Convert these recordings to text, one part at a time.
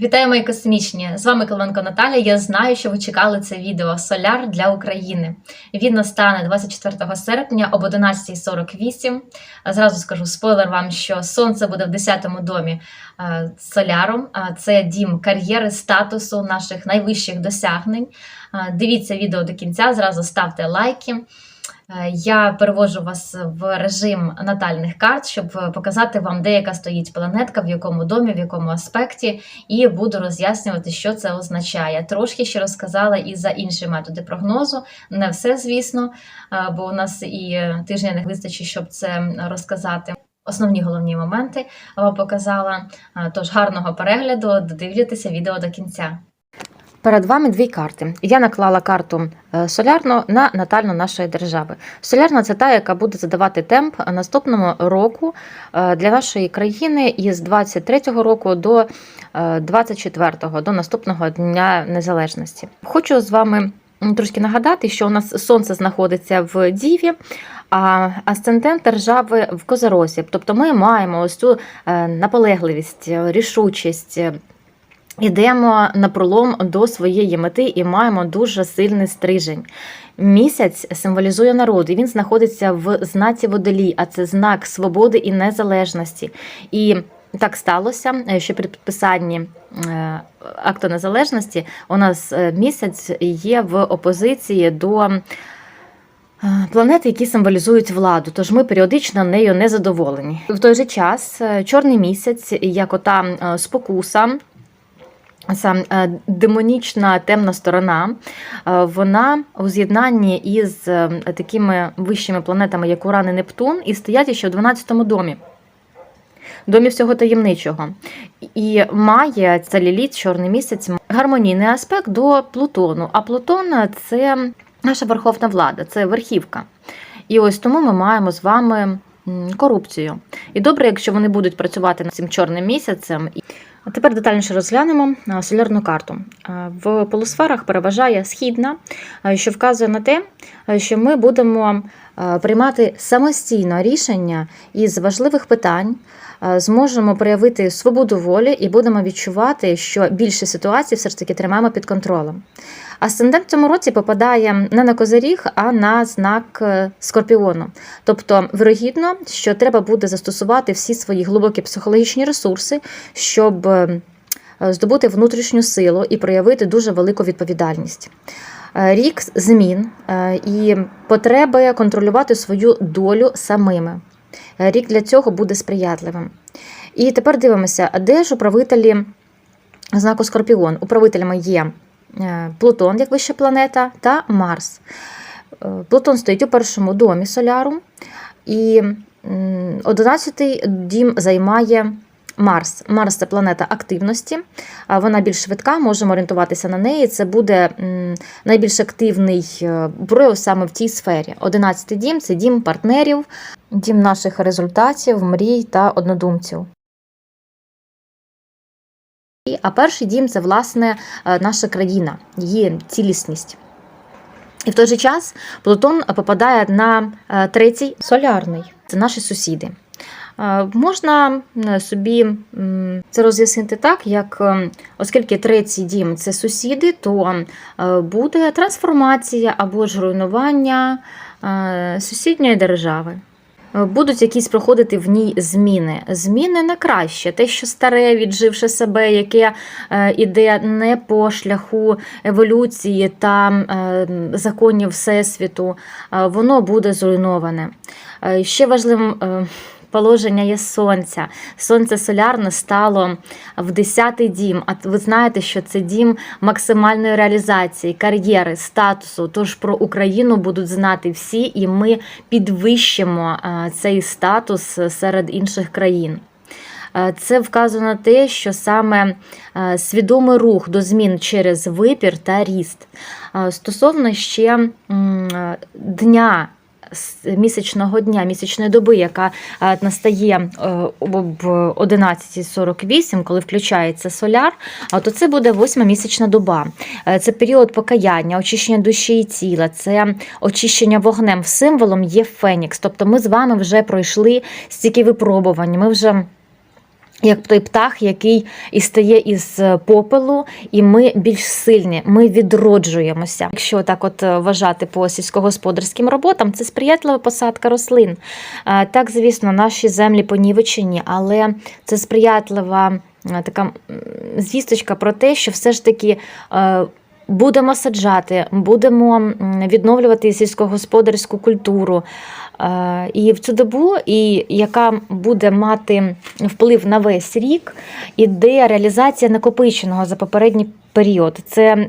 Вітаю, мої космічні! З вами Каленко Наталя. Я знаю, що ви чекали це відео Соляр для України. Він настане 24 серпня об 11.48. Зразу скажу спойлер вам, що сонце буде в 10-му домі е, соляром. А Це дім кар'єри, статусу наших найвищих досягнень. Е, Дивіться відео до кінця, зразу ставте лайки. Е, Я перевожу вас в режим натальних карт, щоб показати вам, де яка стоїть планетка, в якому домі, в якому аспекті, і буду роз'яснювати, що це означає. Трошки ще розказала і за інші методи прогнозу. Не все, звісно, е, бо у нас і тижня не вистачить, щоб це розказати. Основні головні моменти показала. Е, Тож гарного перегляду, додивлюйтеся відео до кінця. Перед вами дві карти. Я наклала карту е, солярну на натальну нашої держави. Солярна це та, яка буде задавати темп наступному року е, для нашої країни із 23-го року до 24-го, до наступного дня незалежності. Хочу з вами трошки нагадати, що у нас сонце знаходиться в Діві. А асцендент держави в Козоросі. Тобто ми маємо ось цю е, наполегливість, рішучість, Йдемо на пролом до своєї мети і маємо дуже сильний стрижень. Місяць символізує народ, і він знаходиться в знаці водолій, а це знак свободи і незалежності. І так сталося, що при підписанні е, акту незалежності у нас е, місяць є в опозиції до. е, Планети, які символізують владу, тож ми періодично нею не задоволені. В той же час чорний місяць, як ота спокуса, Сам е, демонічна темна сторона, е, вона у з'єднанні із е, такими вищими планетами, як Уран і Нептун, і стоять ще в 12-му домі. Домі всього таємничого. І має ця ліліт, чорний місяць, гармонійний аспект до Плутону. А Плутон це наша верховна влада, це верхівка. І ось тому ми маємо з вами корупцію. І добре, якщо вони будуть працювати над цим чорним місяцем. Тепер детальніше розглянемо солярну карту. В полусферах переважає східна, що вказує на те, що ми будемо приймати самостійно рішення із важливих питань, зможемо проявити свободу волі і будемо відчувати, що більше ситуацій все ж таки тримаємо під контролем. Асцендент в цьому році попадає не на козиріг, а на знак е, скорпіону. Тобто, вирогідно, що треба буде застосувати всі свої глибокі психологічні ресурси, щоб е, здобути внутрішню силу і проявити дуже велику відповідальність. Е, Рік змін е, і потреби контролювати свою долю самими. Е, Рік для цього буде сприятливим. І тепер дивимося, де ж управителі знаку Скорпіон. Управителями є Плутон, як вища планета, та Марс. Плутон стоїть у першому домі соляру, і 11-й дім займає Марс. Марс це планета активності, вона більш швидка, можемо орієнтуватися на неї. Це буде найбільш активний е, прояв саме в цій сфері. 11-й дім це дім партнерів, дім наших результатів, мрій та однодумців. А перший дім це власне е, наша країна, її цілісність. І в той же час Плутон попадає на е, третій солярний це наші сусіди. Е, Можна е, собі це роз'яснити так, як е, оскільки третій дім це сусіди, то буде трансформація або ж руйнування сусідньої держави. Будуть якісь проходити в ній зміни. Зміни на краще. Те, що старе, відживши себе, яке іде не по шляху еволюції та законів Всесвіту, воно буде зруйноване. Ще важливим. Е, Положення є сонця. Сонце солярне стало в 10-й дім. А ви знаєте, що це дім максимальної реалізації, кар'єри, статусу. Тож про Україну будуть знати всі, і ми підвищимо е, цей статус серед інших країн. Е, Це вказує на те, що саме е, свідомий рух до змін через вибір та ріст. Е, Стосовно ще е, дня. Місячного дня, місячної доби, яка е, настає е, об 11.48, коли включається соляр, то це буде восьма місячна доба. Е, Це період покаяння, очищення душі і тіла, це очищення вогнем. Символом є Фенікс. Тобто ми з вами вже пройшли стільки випробувань. Ми вже як той птах, який і стає із е, попелу, і ми більш сильні, ми відроджуємося. Якщо так от е, вважати по сільськогосподарським роботам, це сприятлива посадка рослин. Е, Так, звісно, наші землі понівечені, але це сприятлива така звісточка про те, що все ж таки. Будемо саджати, будемо відновлювати сільськогосподарську культуру. Е, І в цю добу, і яка буде мати вплив на весь рік, іде реалізація накопиченого за попередній період. Це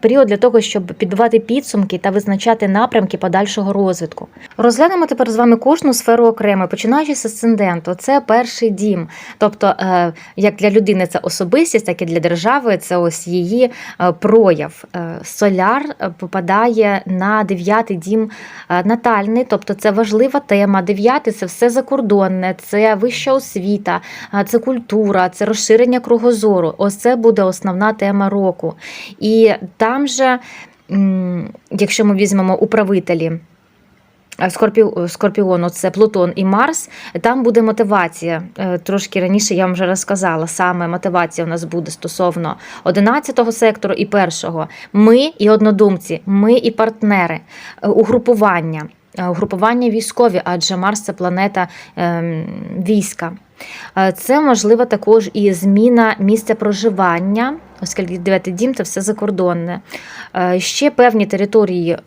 період для того, щоб підбивати підсумки та визначати напрямки подальшого розвитку. Розглянемо тепер з вами кожну сферу окремо, починаючи з асценденту. Це перший дім. Тобто, е, як для людини це особистість, так і для держави це ось її е, прояв. Е, Соляр попадає на дев'ятий дім натальний, тобто це важлива тема. Дев'ятий це все закордонне, це вища освіта, це культура, це розширення кругозору. Ось це буде основна тема року. І там же, якщо ми візьмемо управителі. Скорпіону це Плутон і Марс. Там буде мотивація. Е, Трошки раніше я вам вже розказала. Саме мотивація у нас буде стосовно 11-го сектору і першого. Ми і однодумці, ми і партнери, е, угрупування. Е, Угрупування військові, адже Марс це планета ем, війська. Е, Це можливо також і зміна місця проживання, оскільки дев'ятий дім це все закордонне. Е, Ще певні території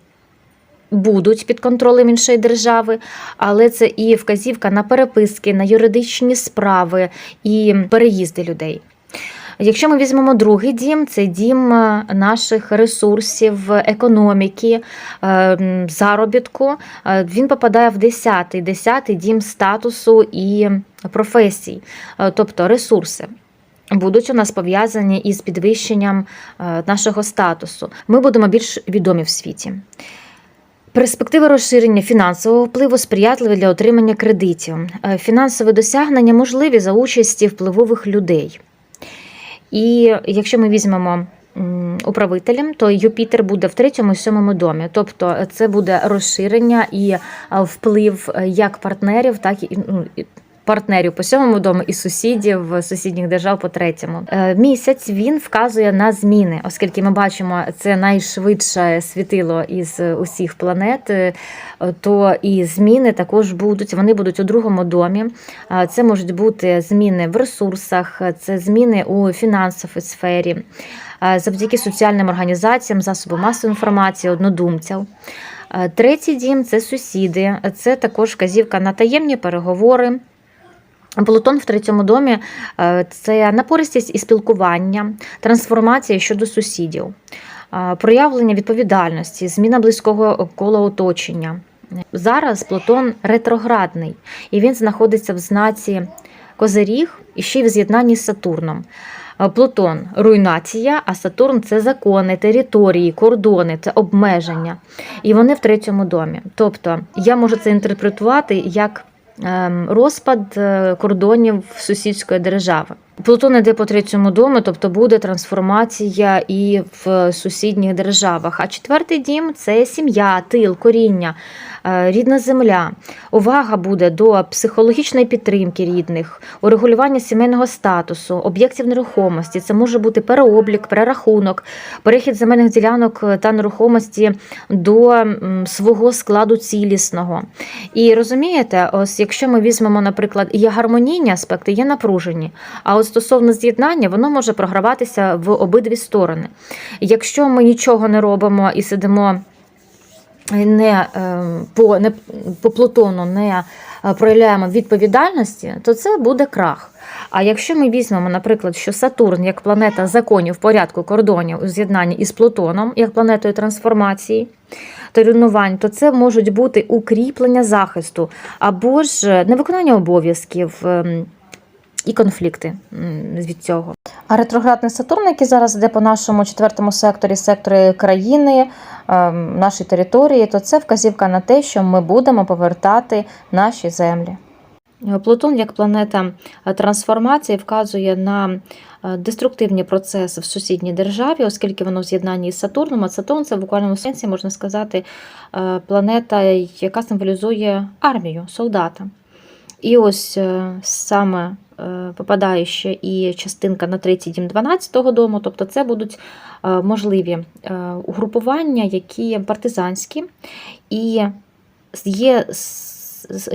будуть під контролем іншої держави, але це і вказівка на переписки, на юридичні справи і переїзди людей. Якщо ми візьмемо другий дім, це дім е, наших ресурсів, економіки, е, заробітку. Е, Він попадає в 10-й, 10-й дім статусу і професій, тобто ресурси. Будуть у нас пов'язані із підвищенням нашого статусу. Ми будемо більш відомі в світі. Перспективи розширення фінансового впливу сприятливі для отримання кредитів. Фінансові досягнення можливі за участі впливових людей. І якщо ми візьмемо управителем, то Юпітер буде в третьому і сьомому домі. Тобто це буде розширення і вплив е, як партнерів, так ну, і партнерів по сьомому дому і сусідів сусідніх держав по третьому. Е, Місяць він вказує на зміни, оскільки ми бачимо це найшвидше світило із усіх планет. е, То і зміни також будуть. Вони будуть у другому домі. Е, Це можуть бути зміни в ресурсах, це зміни у фінансовій сфері, завдяки соціальним організаціям, засобам масової інформації, однодумців. Третій дім це сусіди, це також вказівка на таємні переговори. Плутон в третьому домі е, це напористість і спілкування, трансформація щодо сусідів, е, проявлення відповідальності, зміна близького кола оточення. Зараз Плутон ретроградний, і він знаходиться в знаці Козиріг і ще й в з'єднанні з Сатурном. Е, Плутон руйнація, а Сатурн це закони, території, кордони, це обмеження. І вони в третьому домі. Тобто я можу це інтерпретувати як розпад е, кордонів сусідської держави. Плутон іде по третьому дому, тобто буде трансформація і в сусідніх державах. А четвертий дім це сім'я, тил, коріння, рідна земля. Увага буде до психологічної підтримки рідних, урегулювання сімейного статусу, об'єктів нерухомості. Це може бути переоблік, перерахунок, перехід земельних ділянок та нерухомості до свого складу цілісного. І розумієте, ось якщо ми візьмемо, наприклад, є гармонійні аспекти, є напружені. А от стосовно з'єднання, воно може програватися в обидві сторони. Якщо ми нічого не робимо і сидимо не е, по, не по Плутону, не е, проявляємо відповідальності, то це буде крах. А якщо ми візьмемо, наприклад, що Сатурн як планета законів, порядку, кордонів у з'єднанні із Плутоном, як планетою трансформації та руйнувань, то це можуть бути укріплення захисту або ж невиконання обов'язків. ем, І конфлікти від цього. А ретроградний Сатурн, який зараз йде по нашому четвертому секторі, секторі країни, ем, нашої території, то це вказівка на те, що ми будемо повертати наші землі. Плутон як планета е, трансформації вказує на е, деструктивні процеси в сусідній державі, оскільки воно в з'єднанні із Сатурном. А Сатурн це в буквальному сенсі можна сказати е, планета, яка символізує армію, солдата. І ось е, саме е, попадає ще і частинка на третій дім 12-го дому, тобто це будуть е, можливі е, угрупування, які партизанські, і є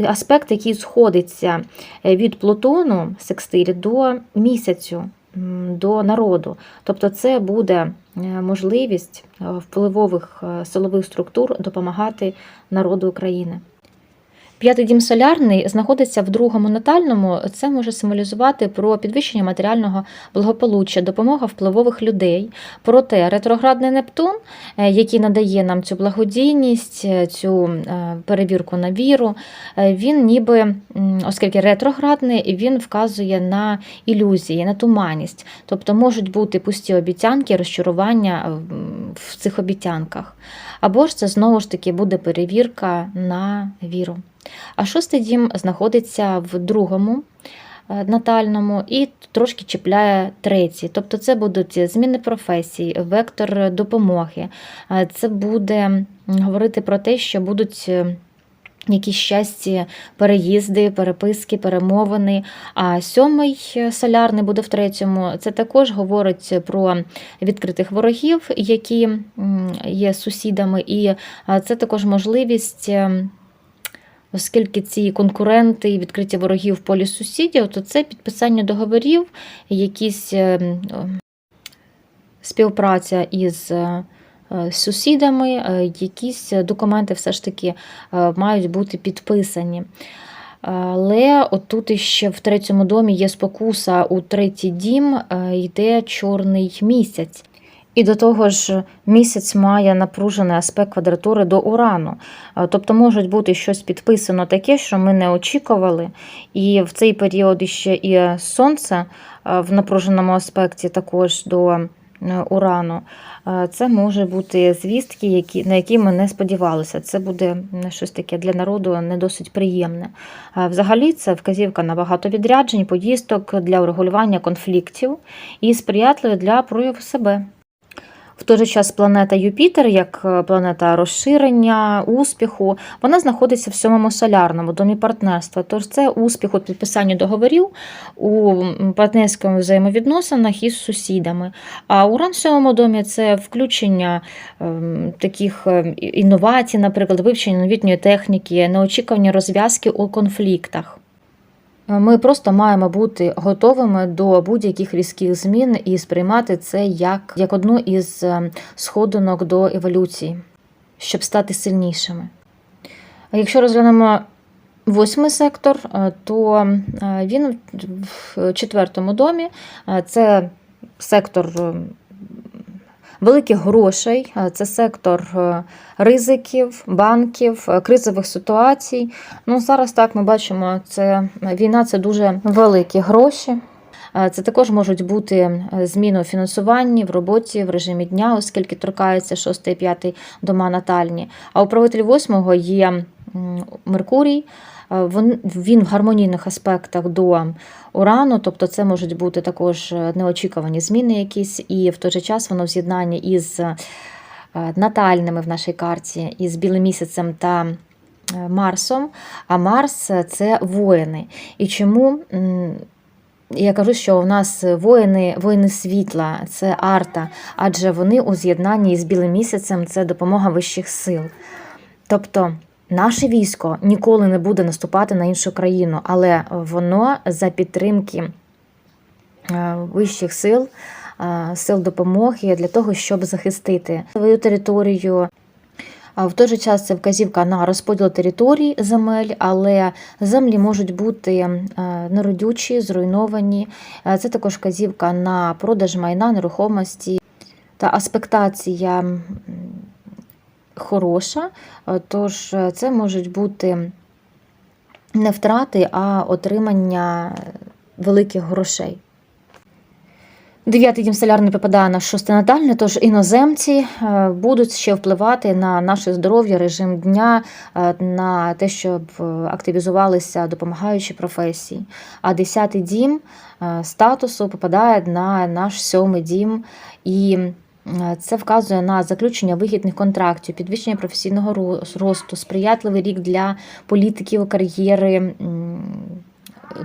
аспект, який сходиться е, від Плутону секстилі до місяцю, до народу. Тобто це буде е, можливість е, впливових е, силових структур допомагати народу України. П'ятий дім солярний знаходиться в другому натальному. Це може символізувати про підвищення матеріального благополуччя, допомога впливових людей. Проте ретроградний Нептун, е, який надає нам цю благодійність, е, цю е, перевірку на віру, він ніби, оскільки ретроградний, він вказує на ілюзії, на туманність. Тобто можуть бути пусті обіцянки, розчарування в цих обіцянках. Або ж це знову ж таки буде перевірка на віру. А шостий дім знаходиться в другому е, натальному і трошки чіпляє третій. Тобто це будуть зміни професій, вектор допомоги. Е, Це буде говорити про те, що будуть. е, Якісь щасті, переїзди, переписки, перемовини. А сьомий солярний буде в третьому. Це також говорить про відкритих ворогів, які є сусідами, і це також можливість е, Оскільки ці конкуренти і відкриті вороги в полі сусідів, то це підписання договорів, якісь е, співпраця із е, е, сусідами, якісь документи все ж таки мають бути підписані. Але отут іще в третьому домі є спокуса у третій дім, йде чорний місяць. І до того ж, місяць має напружений аспект квадратури до урану. Е, Тобто можуть бути щось підписано таке, що ми не очікували. І в цей період іще і сонце е, в напруженому аспекті також до е, урану. Це може бути звістки, які, на які ми не сподівалися. Це буде щось таке для народу не досить приємне. Взагалі, це вказівка на багато відряджень, поїздок для урегулювання конфліктів і сприятливі для прояву себе. В той же час планета Юпітер, як е, планета розширення, успіху, вона знаходиться в сьомому солярному домі партнерства. Тож це успіх у підписанні договорів у м, партнерських взаємовідносинах із сусідами. А уран в сьомому домі це включення ем, таких е, інновацій, наприклад, вивчення новітньої техніки, неочікувані розв'язки у конфліктах. Ми просто маємо бути готовими до будь-яких різких змін і сприймати це як, як одну із е, сходинок до еволюції, щоб стати сильнішими. Якщо розглянемо восьмий сектор, е, то е, він в четвертому домі Е, це сектор е, великих грошей, е, це сектор е, ризиків, банків, е, кризових ситуацій. Ну, зараз так ми бачимо, це війна це дуже великі гроші. Це також можуть бути зміни у фінансуванні, в роботі, в режимі дня, оскільки торкаються 6 і 5 дома натальні. А управитель 8 є Меркурій. Е, Він, в гармонійних аспектах до урану, тобто це можуть бути також е, неочікувані зміни якісь, і в той же час воно в з'єднанні із е, натальними в нашій карті, із білим місяцем та Марсом. А Марс це воїни. І чому я кажу, що у нас воїни, воїни світла, це арта, адже вони у з'єднанні з білим місяцем це допомога вищих сил. Тобто наше військо ніколи не буде наступати на іншу країну, але воно за підтримки е, вищих сил, е, сил допомоги для того, щоб захистити свою територію. В той же час це вказівка на розподіл територій земель, але землі можуть бути е, неродючі, зруйновані. Це також вказівка на продаж майна, нерухомості та аспектація хороша. Е, Тож е, це можуть бути не втрати, а отримання великих грошей. Дев'ятий дім солярний попадає на шосте натальне, тож іноземці е, будуть ще впливати на наше здоров'я, режим дня, на те, щоб активізувалися допомагаючі професії. А десятий дім статусу попадає на наш сьомий дім і. Е, Це вказує на заключення вигідних контрактів, підвищення професійного ро- росту, сприятливий рік для політиків, кар'єри,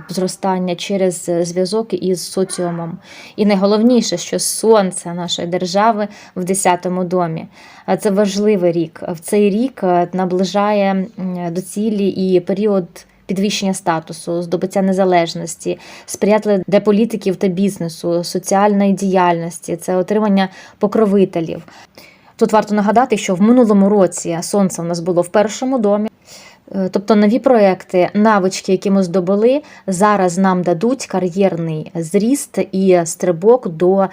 зростання через зв'язок із соціумом. І найголовніше, що сонце нашої держави в 10-му домі. А Це важливий рік. В цей рік е, наближає до цілі і період. Підвищення статусу, здобуття незалежності, сприятливе для політиків та бізнесу, соціальної діяльності, це отримання покровителів. Тут варто нагадати, що в минулому році сонце у нас було в першому домі. Е, Тобто нові проекти, навички, які ми здобули, зараз нам дадуть кар'єрний зріст і стрибок до е,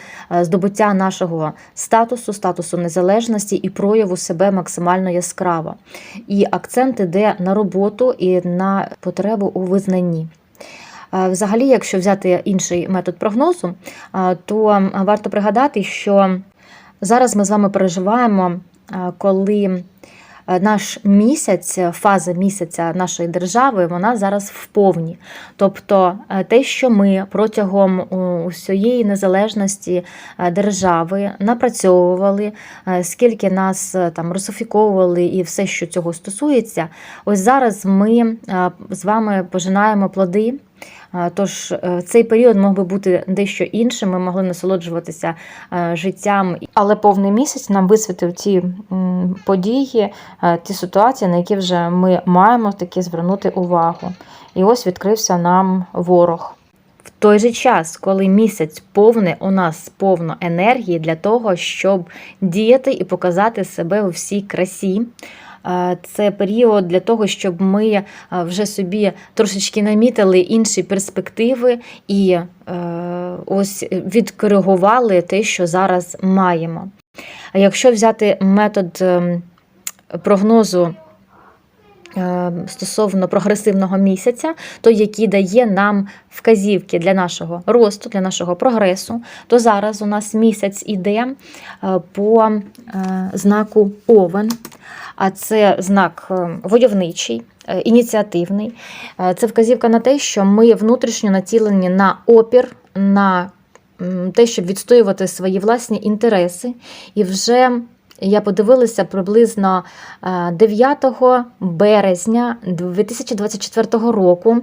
здобуття нашого статусу, статусу незалежності і прояву себе максимально яскраво. І акцент іде на роботу і на потребу у визнанні. Е, Взагалі, якщо взяти інший метод прогнозу, то варто пригадати, що зараз ми з вами переживаємо, коли наш місяць, фаза місяця нашої держави, вона зараз в повні. Тобто е, те, що ми протягом усієї незалежності е, держави напрацьовували, е, скільки нас е, там русифіковували і все, що цього стосується, ось зараз ми е, з вами пожинаємо плоди. Тож е, цей період мог би бути дещо іншим. Ми могли насолоджуватися е, життям, але повний місяць нам висвітив ті події, е, ті ситуації, на які вже ми маємо таки звернути увагу. І ось відкрився нам ворог. В той же час, коли місяць повний, у нас повно енергії для того, щоб діяти і показати себе у всій красі. Це період для того, щоб ми вже собі трошечки намітили інші перспективи і е, ось відкоригували те, що зараз маємо. А якщо взяти метод ем, прогнозу стосовно прогресивного місяця, той, який дає нам вказівки для нашого росту, для нашого прогресу, то зараз у нас місяць іде е, по е, знаку Овен, а це знак е, войовничий. е, Ініціативний Е, це вказівка на те, що ми внутрішньо націлені на опір, на те, щоб відстоювати свої власні інтереси. І вже я подивилася приблизно е, 9 березня 2024 року.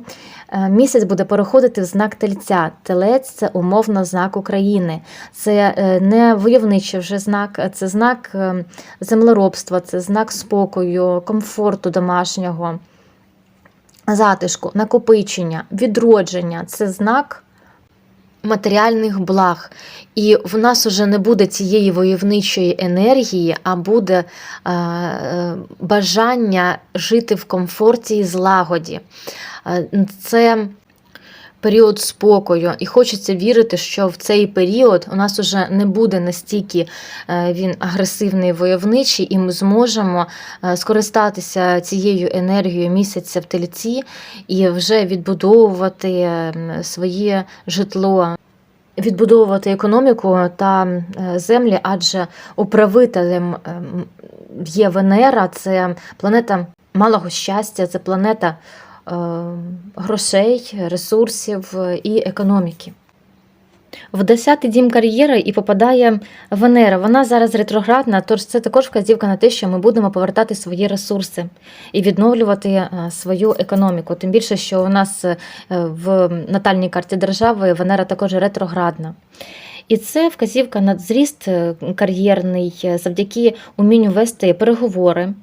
е, Місяць буде переходити в знак тельця. Телець це умовно знак України. Це е, не войовничий вже знак, це знак е, землеробства, це знак спокою, комфорту домашнього, затишку, накопичення, відродження. Це знак матеріальних благ. І в нас уже не буде цієї войовничої енергії, а буде е, е, бажання жити в комфорті і злагоді. Е, Це період спокою, і хочеться вірити, що в цей період у нас уже не буде настільки е, він агресивний войовничий, і ми зможемо е, скористатися цією енергією місяця в тельці і вже відбудовувати своє житло. Відбудовувати економіку та е, землі, адже управителем ем, є Венера, це планета малого щастя, це планета грошей, ресурсів і економіки. В 10-й дім кар'єри і попадає Венера. Вона зараз ретроградна, тож це також вказівка на те, що ми будемо повертати свої ресурси і відновлювати е, свою економіку. Тим більше, що у нас е, в натальній карті держави Венера також ретроградна. І це вказівка на зріст е, кар'єрний е, завдяки умінню вести переговори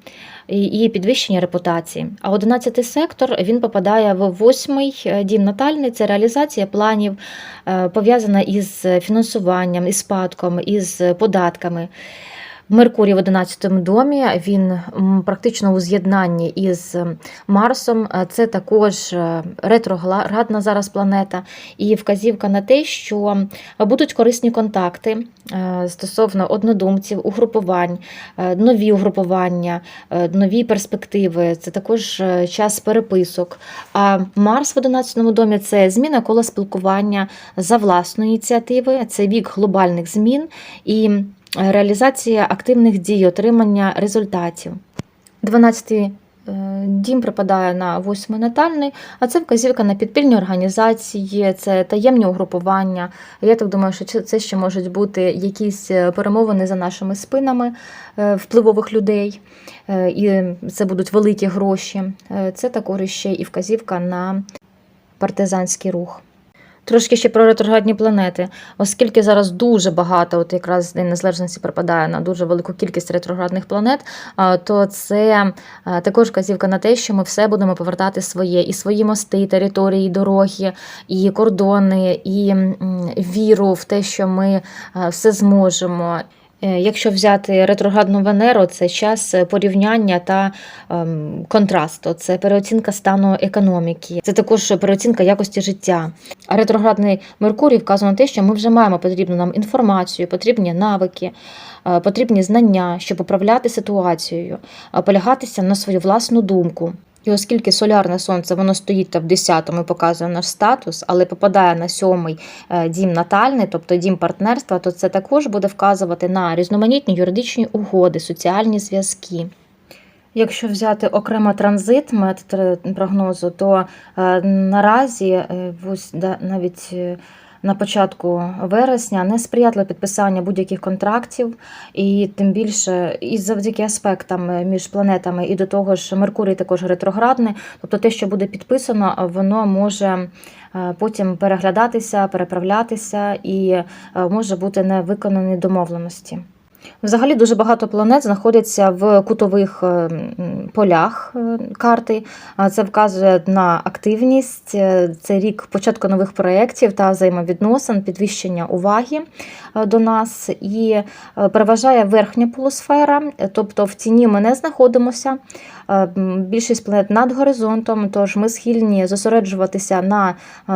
і підвищення репутації. А 11 сектор він попадає в восьмий е, дім натальний. Це реалізація планів, е, пов'язана із фінансуванням, із спадком, із податками. Меркурій в 11 домі він практично у з'єднанні із Марсом. Е, Це також е, ретроградна зараз планета, і вказівка на те, що будуть корисні контакти е, стосовно однодумців, угрупувань, нові угрупування, нові перспективи. Це також час переписок. А Марс в 11 домі це зміна кола спілкування за власної ініціативи, це вік глобальних змін і реалізація активних дій, отримання результатів. 12-й дім припадає на 8-й натальний, а це вказівка на підпільні організації, це таємні угрупування. Я так думаю, що це- ще можуть бути якісь е, перемовини за нашими спинами е, впливових людей, е, і це будуть великі гроші. Е, Це також ще і вказівка на партизанський рух. Трошки ще про ретроградні планети, оскільки зараз дуже багато, от якраз День Незалежності припадає на дуже велику кількість ретроградних планет, то це також казівка на те, що ми все будемо повертати своє, і свої мости, території, дороги, і кордони, і віру в те, що ми все зможемо. Е, Якщо взяти ретроградну Венеру, це час порівняння та ем, контрасту, це переоцінка стану економіки, це також переоцінка якості життя. А ретроградний Меркурій вказує на те, що ми вже маємо потрібну нам інформацію, потрібні навики, е, потрібні знання, щоб управляти ситуацією, е, полягатися на свою власну думку. І оскільки солярне сонце воно стоїть в 10-му і показує наш статус, але попадає на сьомий е, дім натальний, тобто дім партнерства, то це також буде вказувати на різноманітні юридичні угоди, соціальні зв'язки. Якщо взяти окремо транзит метод прогнозу, то е, наразі е, навіть е, на початку вересня не сприятливе підписання будь-яких контрактів, і тим більше і завдяки аспектам е, між планетами, і до того ж Меркурій також ретроградний. Тобто те, що буде підписано, воно може е, потім переглядатися, переправлятися і е, може бути не виконані домовленості. Взагалі дуже багато планет знаходяться в кутових е, полях е, карти. Це вказує на активність. Е, Це рік початку нових проєктів та взаємовідносин, підвищення уваги до нас і переважає верхня полусфера, тобто в тіні ми не знаходимося. Більшість планет над горизонтом, тож ми схильні зосереджуватися на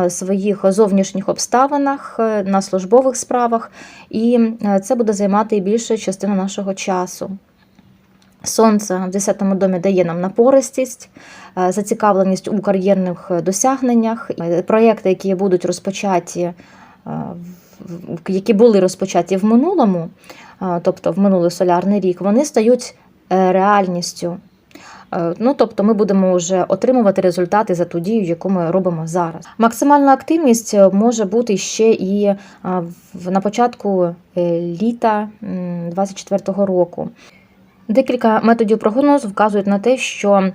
своїх зовнішніх обставинах, на службових справах, і це буде займати і більшу частину нашого часу. Сонце в 10-му домі дає нам напористість, е, зацікавленість у кар'єрних досягненнях, Е, проєкти, які будуть розпочаті, е, які були розпочаті в минулому, тобто в минулий солярний рік, вони стають реальністю. Е, Ну, тобто ми будемо вже отримувати результати за ту дію, яку ми робимо зараз. Максимальна активність е, може бути ще і е, на початку літа 2024 року. Декілька методів прогнозу вказують на те, що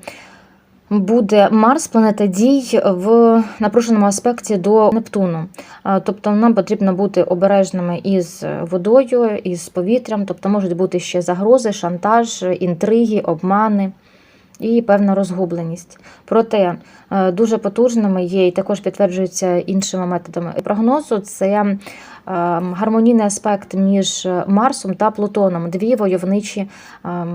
буде Марс, планета дій в напруженому аспекті до Нептуну. Тобто нам потрібно бути обережними із водою, із повітрям, тобто можуть бути ще загрози, шантаж, інтриги, обмани. І певна розгубленість. Проте е, дуже потужними є і також підтверджуються іншими методами прогнозу. Це е, гармонійний аспект між Марсом та Плутоном, дві войовничі е,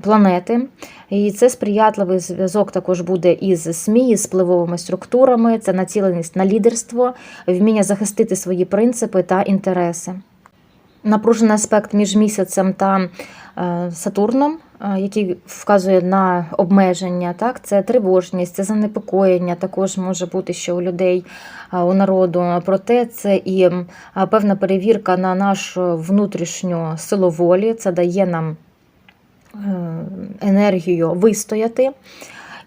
планети. І це сприятливий зв'язок також буде із СМІ, із впливовими структурами, це націленість на лідерство, вміння захистити свої принципи та інтереси. Напружений аспект між місяцем та Сатурном, який вказує на обмеження, так це тривожність, це занепокоєння. Також може бути ще у людей, у народу. Проте це і певна перевірка на нашу внутрішню силу волі. Це дає нам е, енергію вистояти.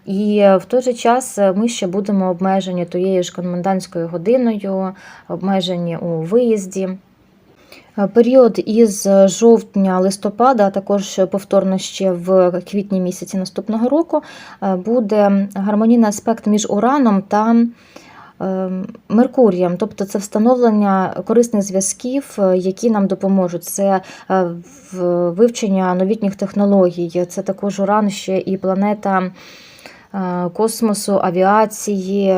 І е, в той же час е, ми ще будемо обмежені тією ж комендантською годиною, обмежені у виїзді. Е, Період із жовтня-листопада, а також повторно ще в квітні місяці наступного року, е, буде гармонійний аспект між Ураном та е, Меркурієм, тобто це встановлення корисних зв'язків, е, які нам допоможуть. Це е, вивчення новітніх технологій. Це також Уран ще і планета е, космосу, авіації,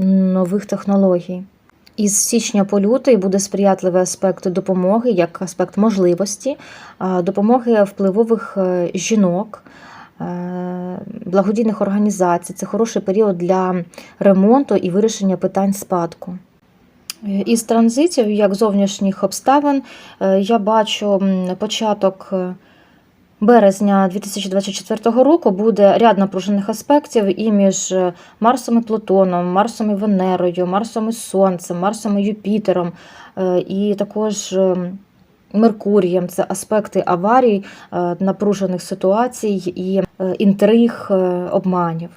нових технологій. Із січня по лютий буде сприятливий аспект допомоги, як аспект можливості, допомоги впливових е, жінок, е, благодійних організацій. Це хороший період для ремонту і вирішення питань спадку. Із транзитів, як зовнішніх обставин, е, я бачу початок березня 2024 року буде ряд напружених аспектів і між е, Марсом і Плутоном, Марсом і Венерою, Марсом і Сонцем, Марсом і Юпітером, е, і також е, Меркурієм. Це аспекти аварій, напружених ситуацій і інтриг, обманів.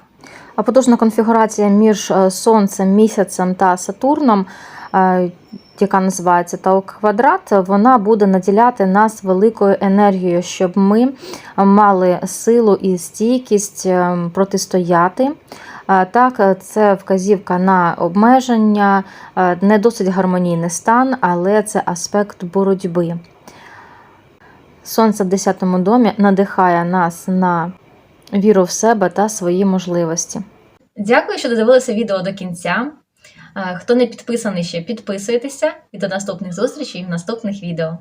А потужна конфігурація між Сонцем, місяцем та Сатурном, яка називається Тау квадрат, вона буде наділяти нас великою енергією, щоб ми мали силу і стійкість е, протистояти Е, Так, це вказівка на обмеження, е, не досить гармонійний стан, але це аспект боротьби. Сонце в 10 домі надихає нас на віру в себе та свої можливості. Дякую, що додивилися відео до кінця. Е, Хто не підписаний ще, підписуйтеся і до наступних зустрічей в наступних відео.